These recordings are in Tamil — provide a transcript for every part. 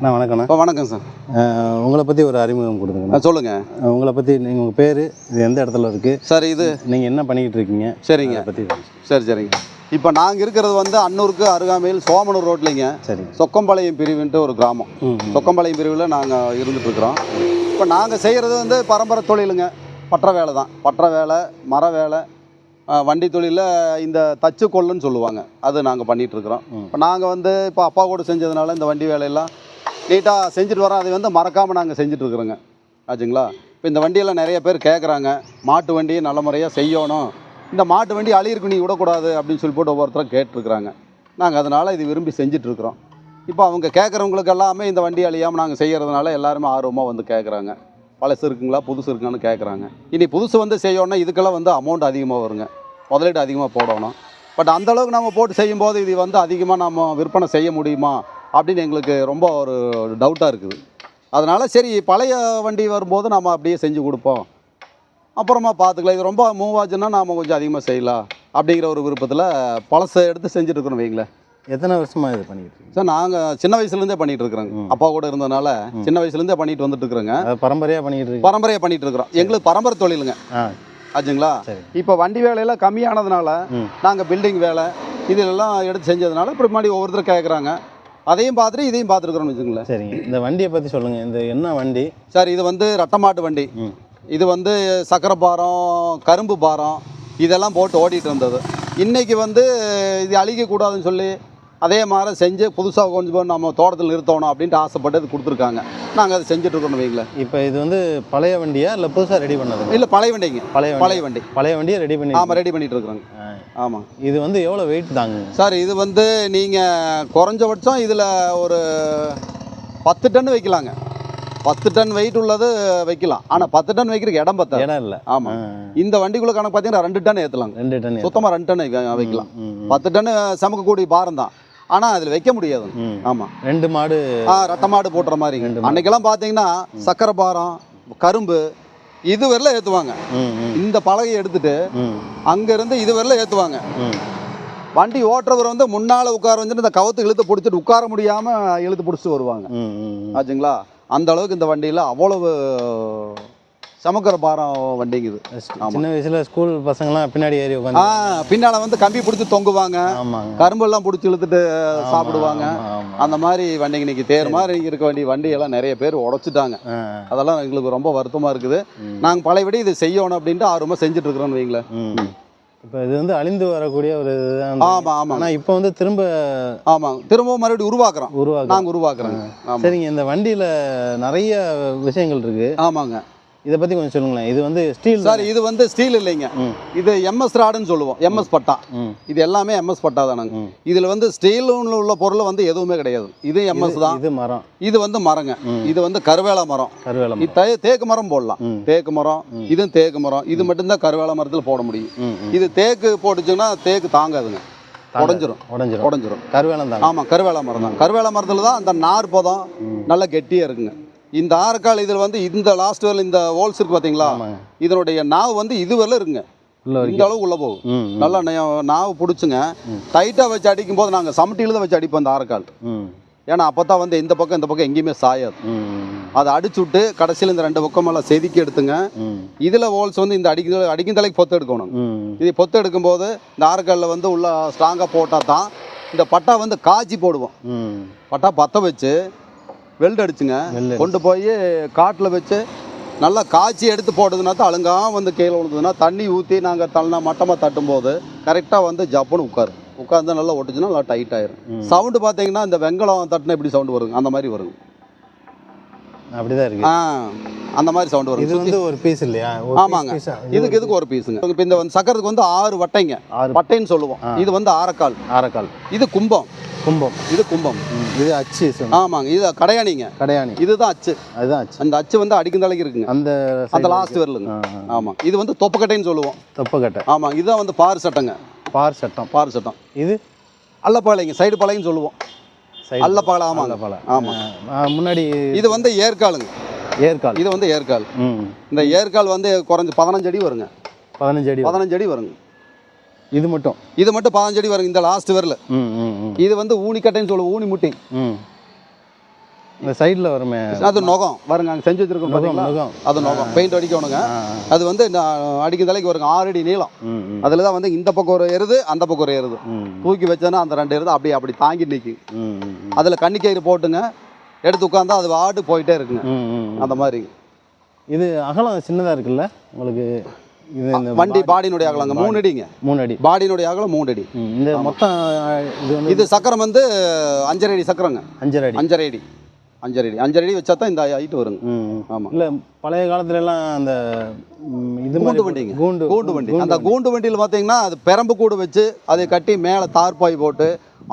அண்ணா வணக்கண்ணா இப்போ வணக்கம் சார். உங்களை பற்றி ஒரு அறிமுகம் கொடுங்கண்ணா. ஆ, சொல்லுங்க. அஹ், உங்களை பற்றி நீங்கள் உங்கள் பேர் இது எந்த இடத்துல இருக்குது சார் இது நீங்கள் என்ன பண்ணிக்கிட்டு இருக்கீங்க? சரிங்க. பற்றி சரி சரிங்க. இப்போ நாங்கள் இருக்கிறது வந்து அன்னூருக்கு அருகாமையில் சோமனூர் ரோட்லைங்க சரிங்க. சொக்கம்பாளையம் பிரிவுன்ட்டு ஒரு கிராமம். சொக்கம்பாளையம் பிரிவில் நாங்கள் இருந்துட்டு இருக்கிறோம். இப்போ நாங்கள் செய்கிறது வந்து பரம்பரை தொழிலுங்க. பற்ற வேலை தான். பற்ற வேலை மர வேலை வண்டி தொழிலில் இந்த தச்சு கொள்ளுன்னு சொல்லுவாங்க. அது நாங்கள் பண்ணிகிட்ருக்குறோம். இப்போ நாங்கள் வந்து இப்போ அப்பா கூட செஞ்சதுனால இந்த வண்டி வேலையெல்லாம் நீட்டாக செஞ்சுட்டு வரோம் அதை வந்து மறக்காமல் நாங்கள் செஞ்சிட்ருக்குறோங்க ஆச்சுங்களா? இப்போ இந்த வண்டியெல்லாம் நிறைய பேர் கேட்குறாங்க மாட்டு வண்டியை நல்ல முறையாக செய்யணும். இந்த மாட்டு வண்டி அழியிருக்கு நீ விடக்கூடாது அப்படின்னு சொல்லி போட்டு ஒவ்வொருத்தரும் கேட்டிருக்கிறாங்க. நாங்கள் அதனால் இது விரும்பி செஞ்சிட்ருக்குறோம் இப்போ அவங்க கேட்குறவங்களுக்கு எல்லாமே இந்த வண்டி அழியாமல் நாங்கள் செய்கிறதுனால எல்லாருமே ஆர்வமாக வந்து கேட்குறாங்க பழசு இருக்குங்களா புதுசு இருக்குங்களான்னு கேட்குறாங்க இனி புதுசு வந்து செய்யணும்னா இதுக்கெல்லாம் வந்து அமௌண்ட் அதிகமாக வருங்க. முதலீடு அதிகமாக போடணும். பட் அந்தளவுக்கு நம்ம போட்டு செய்யும்போது இது வந்து அதிகமாக நம்ம விற்பனை செய்ய முடியுமா? அப்படின்னு எங்களுக்கு ரொம்ப ஒரு டவுட்டாக இருக்குது. அதனால் சரி பழைய வண்டி வரும்போது நம்ம அப்படியே செஞ்சு கொடுப்போம். அப்புறமா பார்த்துக்கலாம். இது ரொம்ப மூவ் ஆச்சுன்னா நாம் கொஞ்சம் அதிகமாக செய்யலாம் அப்படிங்கிற ஒரு விருப்பத்தில் பழசை எடுத்து செஞ்சுட்டு இருக்கிறோம் வைங்களேன் எத்தனை வருஷமாக இது பண்ணிக்கிட்டு சார் நாங்கள் சின்ன வயசுலேருந்தே பண்ணிட்டு இருக்கிறோங்க. அப்பா கூட இருந்ததுனால சின்ன வயசுலேருந்தே பண்ணிட்டு வந்துட்டு இருக்கிறோங்க பரம்பரையாக இருக்கீங்க? பரம்பரையாக பண்ணிட்டு இருக்கிறோம் எங்களுக்கு பரம்பரை தொழிலுங்க. ஆச்சுங்களா? இப்போ வண்டி வேலையெல்லாம் கம்மியானதுனால நாங்கள் பில்டிங் வேலை இதெல்லாம் எடுத்து செஞ்சதுனால இப்போ முன்னாடி ஒவ்வொருத்தர் கேட்குறாங்க அதையும் பார்த்துட்டு இதையும் பார்த்துருக்குறோம்னு வச்சுங்களேன் சரிங்க. இந்த வண்டியை பற்றி சொல்லுங்கள் இந்த என்ன வண்டி? சார் இது வந்து ரட்டமாட்டு வண்டி. இது வந்து சக்கரை பாரம் கரும்பு பாரம் இதெல்லாம் போட்டு ஓடிட்டு இருந்தது. இன்னைக்கு வந்து இது அழிக்கக்கூடாதுன்னு சொல்லி அதே மாதிரி செஞ்சு புதுசாக கொஞ்சம் பேர் நம்ம தோட்டத்தில் நிறுத்தணும் அப்படின்ட்டு ஆசைப்பட்டு இது கொடுத்துருக்காங்க. நாங்கள் அதை செஞ்சுட்டு இருக்கோம் வைங்களேன். இப்போ இது வந்து பழைய வண்டியா இல்லை புதுசாக ரெடி பண்ணது இல்லை பழைய வண்டிங்க. பழைய பழைய வண்டி. பழைய வண்டியை ரெடி பண்ணி ஆமாம் ரெடி பண்ணிட்டு இருக்கிறோங்க. ஆமாம் இது வந்து எவ்வளோ வெயிட் தாங்குங்க சார் இது வந்து நீங்கள் குறைஞ்சபட்சம் இதில் ஒரு பத்து டன் வைக்கலாங்க. பத்து டன் வெயிட் உள்ளது வைக்கலாம். ஆனால் பத்து டன் வைக்கிறதுக்கு இடம் பத்தாது. இடம் இல்லை. ஆமாம் இந்த வண்டிக்குள்ள கணக்கு பார்த்தீங்கன்னா ரெண்டு டன் ஏற்றலாங்க ரெண்டு டன் சுத்தமாக ரெண்டு டன் வைக்க- வைக்கலாம். பத்து டன் சமக்கக்கூடிய பாரம் தான். ஆனால் அதில் வைக்க முடியாது. ஆமாம் ரெண்டு மாடு ஆ ரட்ட மாடு போட்டுற மாதிரி. அன்னைக்கெல்லாம் பார்த்தீங்கன்னா சக்கரை பாரம் கரும்பு இது வரல ஏற்றுவாங்க இந்த பலகையை எடுத்துட்டு அங்கேருந்து இது வரல ஏற்றுவாங்க வண்டி ஓட்டுறவர் வந்து முன்னால் உட்கார வச்சுட்டு இந்த கவுத்து இழுத்து பிடிச்சிட்டு உட்கார முடியாமல் இழுத்து பிடிச்சிட்டு வருவாங்க. ஆச்சுங்களா? அந்த அளவுக்கு இந்த வண்டியில் அவ்வளவு சமக்கிற பாரம் வண்டிங்குது. சின்ன வயசுல ஸ்கூல் பசங்கலாம் பின்னாடி ஏறி உட்காந்து பின்னால் வந்து கம்பி பிடிச்சி தொங்குவாங்க. ஆமாங்க. கரும்பெல்லாம் பிடிச்சி இழுத்துட்டு சாப்பிடுவாங்க. அந்த மாதிரி வண்டிங்க இன்னைக்கு தேர் மாதிரி இருக்க வேண்டிய வண்டியெல்லாம் நிறைய பேர் உடைச்சிட்டாங்க. அதெல்லாம் எங்களுக்கு ரொம்ப வருத்தமாக இருக்குது. நாங்கள் பழையபடி இது செய்யணும் அப்படின்ட்டு ஆர்வமாக செஞ்சுட்டு இருக்கிறோன்னு வைங்களேன். இப்போ இது வந்து அழிந்து வரக்கூடிய ஒரு இதுதான் ஆமாம் ஆமாம் ஆனா இப்போ வந்து திரும்ப ஆமாம் திரும்பவும் மறுபடியும் உருவாக்குறோம். உருவாக்கு நாங்கள் உருவாக்குறோங்க. சரிங்க. இந்த வண்டியில நிறைய விஷயங்கள் இருக்கு. ஆமாங்க. இதை பத்தி கொஞ்சம் சொல்லுங்களேன். இது வந்து ஸ்டீல் சார் இது வந்து ஸ்டீல் இல்லைங்க. இது எம்எஸ் ராடுன்னு சொல்லுவோம். எம்எஸ் பட்டா. இது எல்லாமே எம்எஸ் பட்டா தானங்க. இதில் வந்து ஸ்டீல் உள்ள பொருள் வந்து எதுவுமே கிடையாது. இது எம்எஸ் தான். இது மரம். இது வந்து மரங்க. இது வந்து கருவேல மரம். கருவேல இது தேக்கு மரம் போடலாம். தேக்கு மரம். இதுவும் தேக்கு மரம். இது மட்டும்தான் கருவேல மரத்தில் போட முடியும். இது தேக்கு போட்டுச்சுன்னா தேக்கு தாங்காதுங்க. உடஞ்சிரும். உடஞ்சிரும். உடஞ்சிரும். கருவேலம் தாங்க. ஆமாம் கருவேல மரம் தான். கருவேல மரத்தில் தான் அந்த நார் பதம். நல்லா கெட்டியாக இருக்குங்க. இந்த ஆரக்கால் இதில் வந்து இந்த லாஸ்ட் வரல இந்த ஹோல்ஸ் இருக்கு பார்த்தீங்களா? இதனுடைய நாவு வந்து இது வரல இருக்குங்க உள்ள இந்த அளவு உள்ளே போகும். நல்லா நாவு பிடிச்சுங்க. டைட்டாக வச்சு அடிக்கும் போது நாங்கள் சமட்டியில் தான் வச்சு அடிப்போம் இந்த ஆரக்கால் ம். ஏன்னா அப்போ தான் வந்து இந்த பக்கம் இந்த பக்கம் எங்கேயுமே சாயாது. அதை அடிச்சு விட்டு கடைசியில் இந்த ரெண்டு பக்கமெல்லாம் செதுக்கி எடுத்துங்க. இதில் ஹோல்ஸ் வந்து இந்த அடிக்க அடிக்கும் தலைக்கு பொத்து எடுக்கணும். இது பொத்து எடுக்கும்போது இந்த ஆரக்காலில் வந்து உள்ள ஸ்ட்ராங்காக போட்டால் தான் இந்த பட்டா வந்து காய்ச்சி போடுவோம். பட்டா பற்ற வச்சு வெல்ட் அடிச்சுங்க. கொண்டு போய் காட்டில் வச்சு நல்லா காய்ச்சி எடுத்து போட்டதுன்னா தான் அழுங்காம வந்து கீழே விழுந்ததுன்னா தண்ணி ஊற்றி நாங்கள் தள்ளனா மட்டமாக தட்டும்போது கரெக்டாக வந்து ஜப்புன்னு உட்காரு. உட்காந்து நல்லா ஒட்டுச்சுன்னா நல்லா டைட் ஆயிரும். சவுண்டு பார்த்தீங்கன்னா இந்த வெங்கலம் தட்டினா எப்படி சவுண்டு வருங்க? அந்த மாதிரி வருங்க. அப்படிதான் இருக்கு. ஆ அந்த மாதிரி சவுண்டு இது வரும் வந்து ஒரு பீஸ் இல்லையா? ஆமாங்க. இதுக்கு இதுக்கு ஒரு பீஸுங்க இப்போ இந்த வந்து சக்கரத்துக்கு வந்து ஆறு வட்டைங்க. வட்டைன்னு சொல்லுவோம். இது வந்து ஆரக்கால். ஆரக்கால். இது கும்பம். கும்பம். இது கும்பம். இது அச்சு. ஆமாங்க இது கடையாணிங்க. கடையாணி. இதுதான் அச்சு. அதுதான் அச்சு. அந்த அச்சு வந்து அடிக்கும் தலைக்கு இருக்குங்க. அந்த அந்த லாஸ்ட் வரலுங்க. ஆமாம் இது வந்து தொப்பக்கட்டைன்னு சொல்லுவோம். தொப்பக்கட்டை. ஆமாம் இதுதான் வந்து பார் சட்டங்க. பார் சட்டம். பார் சட்டம். இது? அல்லப்பாளைங்க சைடு பாளையன்னு சொல்லுவோம். அல்லப்பாளை ஆமாங்க. அல்லப்பாளை. ஆமாம் முன்னாடி இது வந்து ஏற்காலுங்க. ஏற்கால். இது வந்து ஏற்கால். இந்த ஏற்கால் வந்து குறைஞ்ச பதினஞ்சு அடி வருங்க. பதினஞ்சு அடி பதினஞ்சு அடி வருங்க. இது மட்டும். இது மட்டும் பதினஞ்சு அடி வருங்க இந்த லாஸ்ட் வரல. இது வந்து ஊனிக்கட்டைன்னு சொல்லுவோம் ஊனி முட்டி. இந்த சைடில் வருமே. அது நுகம். வருங்க அங்கே செஞ்சு வச்சிருக்கோம் பார்த்தீங்களா நுகம். அது நுகம். பெயிண்ட் அடிக்கணுங்க. அது வந்து நான் அடிக்கும் தலைக்கு வருங்க ஆறு அடி நீளம். அதில் தான் வந்து இந்த பக்கம் ஒரு எருது அந்த பக்கம் ஒரு எருது. தூக்கி வச்சோன்னா அந்த ரெண்டு எருது அப்படி அப்படி தாங்கி நிற்கும். அதில் கன்னிக்கயிறு போட்டுங்க எடுத்து உட்காந்தா அது வாட்டு போயிட்டே இருக்குங்க. அந்த மாதிரி. இது அகலம் சின்னதாக இருக்குல்ல? உங்களுக்கு வண்டி பாடியினுடைய அகலங்க மூணு அடிங்க. மூணு அடி. பாடியினுடைய அகலம் மூணு அடி. இந்த மொத்தம் இது வந்து இது சக்கரம் வந்து அஞ்சரை அடி சக்கரங்க. அஞ்சரை அடி. அஞ்சரை அடி. அஞ்சரை அடி. அஞ்சரை அடி வச்சா தான் இந்த ஹைட் வருங்க. ஆமாம் இல்ல பழைய காலத்துல எல்லாம் அந்த இது கூண்டு வண்டிங்க. கூண்டு கூண்டு வண்டி. அந்த கூண்டு வண்டியில் பார்த்தீங்கன்னா அது பெரம்பு கூடு வச்சு அதை கட்டி மேலே தார்பாய் போட்டு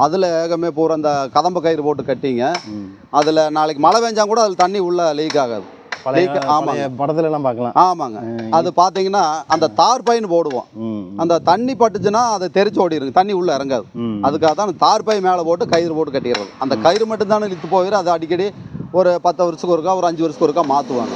அதில் ஏகமே பூரா அந்த கதம்ப கயிறு போட்டு கட்டிங்க. அதில் நாளைக்கு மழை பெஞ்சா கூட அதில் தண்ணி உள்ள லீக் ஆகாது. பழைய பழைய படத்துல எல்லாம் பார்க்கலாம். ஆமாங்க. அது பார்த்தீங்கன்னா அந்த தார்பாயின்னு போடுவோம். ம் அந்த தண்ணி பட்டுச்சுன்னா அதை தெரிச்சு ஓடிடுங்க தண்ணி உள்ள இறங்காது. அதுக்காக தான் அந்த தார்பாய் மேலே போட்டு கயிறு போட்டு கட்டிடுறது. அந்த கயிறு மட்டும் தானே இழுத்து போயிடும் அது அடிக்கடி ஒரு பத்து வருஷத்துக்கு ஒருக்கா ஒரு அஞ்சு வருஷத்துக்கு ஒருக்கா மாற்றுவாங்க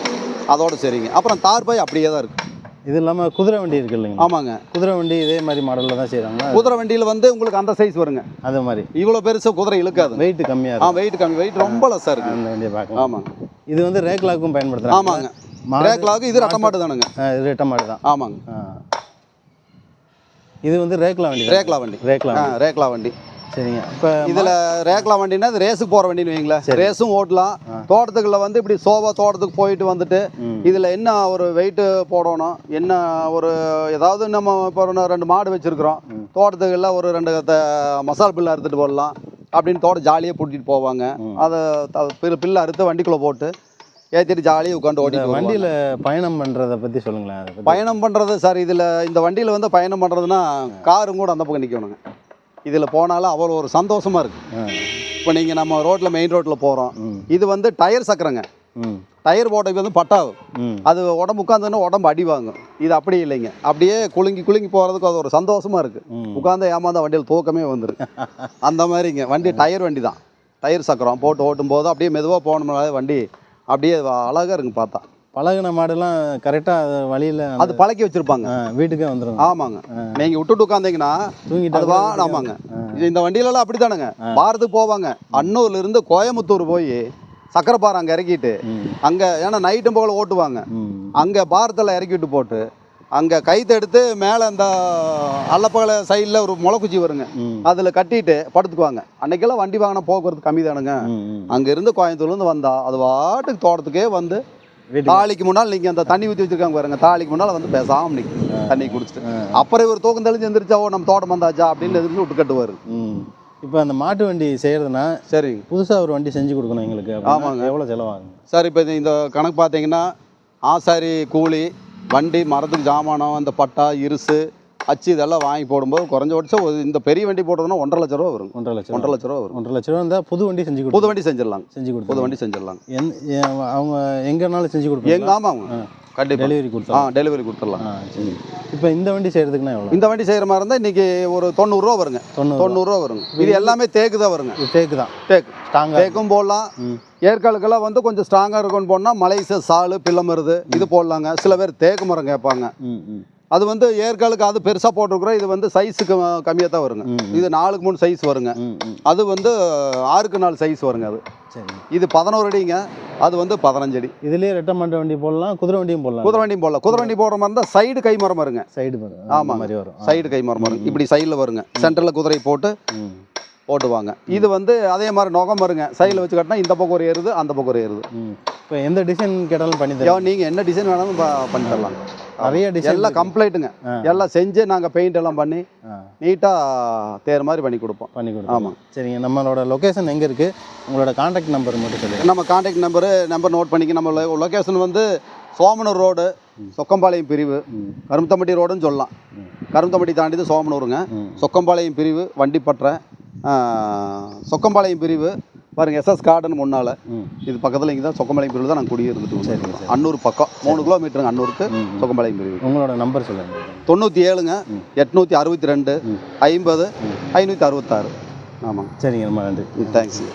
அதோட சரிங்க. அப்புறம் தார்பாய் அப்படியே தான் இருக்குது இது இல்லாம குதிரை வண்டி இருக்கு இல்லைங்க ஆமாங்க. குதிரை வண்டி இதே மாதிரி மாடல்ல தான் செய்றாங்க குதிரை வண்டியில் வந்து உங்களுக்கு அந்த சைஸ் வருங்க. அது மாதிரி. இவ்வளோ பெருசு குதிரை இழுக்காது. வெயிட் கம்மியா ஆ இருக்கும். வெயிட் கம்மி. வெயிட் ரொம்ப லெஸ்ஸாக இருக்கு. அந்த வண்டியை பார்க்கலாம். ஆமாங்க. இது வந்து ரேக்லாக்கும் பயன்படுத்துறாங்க. ஆமாங்க. ரேக்லாவுக்கு இது ரட்ட மாட்டு தானுங்க. இது ரெட்ட மாடு தான். ஆமாங்க. இது வந்து ரேக்லா வண்டி. ரேக்லா வண்டி. ரேக்லா ரேக்லா வண்டி. சரிங்க. இப்போ இதில் ரேக்லா வண்டினா இது ரேஸுக்கு போகிற வண்டின்னு வைங்களேன் ரேஸும் ஓட்டலாம். தோட்டத்துக்குள்ள வந்து இப்படி சோபா தோட்டத்துக்கு போயிட்டு வந்துட்டு. இதில் என்ன ஒரு வெயிட்டு போடணும்? என்ன ஒரு ஏதாவது நம்ம இப்போ ரெண்டு மாடு வச்சுருக்குறோம். தோட்டத்துக்குள்ள ஒரு ரெண்டு மசால் பில்லு அறுத்துட்டு போடலாம். அப்படின்னு தோட்டம் ஜாலியாக பூட்டிட்டு போவாங்க. அதை பில்லு- அறுத்து வண்டிக்குள்ளே போட்டு ஏற்றிட்டு ஜாலியாக உட்காந்து வருவாங்க. வண்டியில பயணம் பண்றத பத்தி சொல்லுங்களேன் பயணம் பண்ணுறது சார் இதில் இந்த வண்டியில் வந்து பயணம் பண்ணுறதுனா காரும் கூட அந்த பக்கம் நிற்கணுங்க இதில் போனாலும் அவ்வளோ ஒரு சந்தோஷமாக இருக்குது. இப்போ நீங்கள் நம்ம ரோட்டில் மெயின் ரோட்டில் போகிறோம் இது வந்து டயர் சக்கரங்க. டயர் போட்டது வந்து பட்டாகும் ம். அது உடம்பு உட்காந்துன்னா உடம்பு அடி வாங்கும். இது அப்படி இல்லைங்க. அப்படியே குலுங்கி குலுங்கி போகிறதுக்கு அது ஒரு சந்தோஷமாக இருக்குது. உட்காந்து ஏமாந்த வண்டியில் தூக்கமே வந்துடும் அந்த மாதிரிங்க. வண்டி டயர் வண்டி தான். டயர் சக்கரம் போட்டு ஓட்டும் போது அப்படியே மெதுவாக போனோம்னாலே வண்டி அப்படியே அழகாக இருக்குங்க பார்த்தா. பழகுன மாடுலாம் கரெக்டா அது வழியில அது பழக்கி வச்சுருப்பாங்க. வீட்டுக்கே வந்துரும். ஆமாங்க. நீங்கள் விட்டுட்டு உட்காந்தீங்கன்னா தூங்கிட்டா வா ஆமாங்க. இது இந்த வண்டியிலலாம் அப்படி தானுங்க பாரத்துக்கு போவாங்க. அன்னூர்ல இருந்து கோயம்புத்தூர் போய் சக்கரைப்பாறை அங்கே இறக்கிட்டு அங்கே ஏன்னா நைட்டும் போல ஓட்டுவாங்க. அங்கே பாரத்தில் இறக்கி விட்டு போட்டு அங்கே கைத்தை எடுத்து மேலே அந்த அல்லப்பகல சைடில் ஒரு முளைக்குச்சி வருங்க. அதில் கட்டிட்டு படுத்துக்குவாங்க. அன்னைக்கெல்லாம் வண்டி வாங்கின போக்குவரத்து கம்மி தானுங்க. அங்கேருந்து கோயம்புத்தூர்லேருந்து வந்தா அது வாட்டுக்கு தோட்டத்துக்கே வந்து தாலிக்கு முன்னால் நீங்கள் அந்த தண்ணி ஊற்றி வச்சிருக்காங்க பாருங்க தாலிக்கு முன்னால் வந்து பேசாமல் நிற்கும் தண்ணி குடிச்சிட்டு. அப்புறம் இவர் தூக்கம் தெளிஞ்சு எந்திரிச்சா ஓ நம்ம தோட்டம் வந்தாச்சா? அப்படின்னு எதிர்த்து விட்டு கட்டுவார். இப்போ அந்த மாட்டு வண்டி செய்யறதுனா சரிங்க புதுசா ஒரு வண்டி செஞ்சு கொடுக்கணும் எங்களுக்கு ஆமாங்க. எவ்வளவு செலவாகும் சார் இப்போ இந்த கணக்கு பார்த்தீங்கன்னா ஆசாரி கூலி வண்டி மரத்துக்கு ஜாமானம் அந்த பட்டா இருசு அச்சு இதெல்லாம் வாங்கி போடும்போது குறைஞ்சபட்சம் ஒரு இந்த பெரிய வண்டி போட்டதுன்னா ஒன்றரை லட்ச ரூபா வரும். ஒன்றரை லட்சம் ஒன்றரை லட்ச ரூபா வரும். ஒன்றரை லட்ச ரூபா இருந்தால் புது வண்டி செஞ்சு புது கொடுத்து வண்டி செஞ்சிடலாங்க. செஞ்சு புது கொடுத்து வண்டி செஞ்சிடலாங்க. எந் எ- அவங்க எங்கனாலும் செஞ்சு கொடுப்பீங்க எங்க ஆமாங்க. கண்டிப்பாக டெலிவரி ஆ கொடுத்தோம் டெலிவரி கொடுத்துடலாம். ஆ இப்போ இந்த வண்டி செய்யறதுக்குன்னா எவ்வளோ இந்த வண்டி செய்கிற மாதிரி இருந்தால் இன்னைக்கு ஒரு தொண்ணூறுரூவா வருங்க. தொண்ணூறு தொண்ணூறுரூவா வருங்க. இது எல்லாமே தேக்கு தான் வருங்க. தேக்கு தான். தேக்கு. ஸ்ட்ராங்காக தேக்கும் போடலாம். ஏற்காலுக்கெல்லாம் வந்து கொஞ்சம் ஸ்ட்ராங்காக இருக்கும்னு போனால் மலைச சாலு பிள்ளை மருது இது போடலாங்க. சில பேர் தேக்கு மரம் கேட்பாங்க. அது வந்து ஏற்காலுக்கு அது பெருசாக போட்டிருக்கிறோம். இது வந்து சைஸுக்கு கம்மியாக தான் வருங்க. இது நாலுக்கு மூணு சைஸ் வருங்க. அது வந்து ஆறுக்கு நாலு சைஸ் வருங்க அது. சரி இது பதினோரு அடிங்க. அது வந்து பதினஞ்சு அடி. இதுலேயே ரெட்டை மாட்டு வண்டி போடலாம் குதிரை வண்டியும் போடலாம். குதிரை வண்டியும் போடலாம். குதிரை வண்டி போடுற மாதிரி இருந்தால் சைடு கை மரம் வருங்க. சைடு ஆமாங்க. மாதிரி வரும். சைடு கை மரம் வருங்க இப்படி சைடில் வருங்க. சென்டரில் குதிரை போட்டு ம். ஓட்டுவாங்க. இது வந்து அதே மாதிரி நுகம் வருங்க. சைடில் வச்சு கட்டினா இந்த பக்கம் ஒரு ஏறுது அந்த பக்கம் ஒரு ஏறுது. இப்போ எந்த டிசைன் கேட்டாலும் பண்ணி தரோம் நீங்கள் என்ன டிசைன் வேணாலும் பண்ணி தரலாம் நிறைய டிசைன் எல்லாம் கம்ப்ளைண்ட்டுங்க ஆ. எல்லாம் செஞ்சு நாங்கள் பெயிண்ட் எல்லாம் பண்ணி நீட்டாக தேர் மாதிரி பண்ணி கொடுப்போம். பண்ணி கொடுத்தோம் ஆமாம். சரிங்க நம்மளோட லொகேஷன் எங்கே இருக்குது உங்களோட காண்டாக்ட் நம்பர் மட்டும் சொல்லுங்கள் நம்ம காண்டாக்ட் நம்பரு நம்பர் நோட் பண்ணிக்க. நம்ம லொக்கேஷன் வந்து சோமனூர் ரோடு சொக்கம்பாளையம் பிரிவு. கரும்பத்தம்பட்டி ரோடுன்னு சொல்லலாம். கரும்பத்தம்பட்டி தாண்டிது சோமனூருங்க. சொக்கம்பாளையம் பிரிவு வண்டிப்பற்றை. சொக்கம்பாளையம் பிரிவு பாருங்க எஸ்எஸ் கார்டன் முன்னால். இது பக்கத்தில் இங்கே தான் சொக்கம்பாளையம் பிரிவு தான் நாங்கள் குடியிருந்துட்டு. சரி. அன்னூர் பக்கம். மூணு கிலோமீட்டருங்க அன்னூருக்கு. சொக்கம்பாளையம் பிரிவு உங்களோட நம்பர் சொல்லுங்கள் தொண்ணூற்றி ஏழுங்க எட்நூற்றி அறுபத்தி ரெண்டு. ஐம்பது ஐநூற்றி அறுபத்தாறு. ஆமாங்க. சரிங்க ரொம்ப நன்றி. தேங்க்ஸுங்க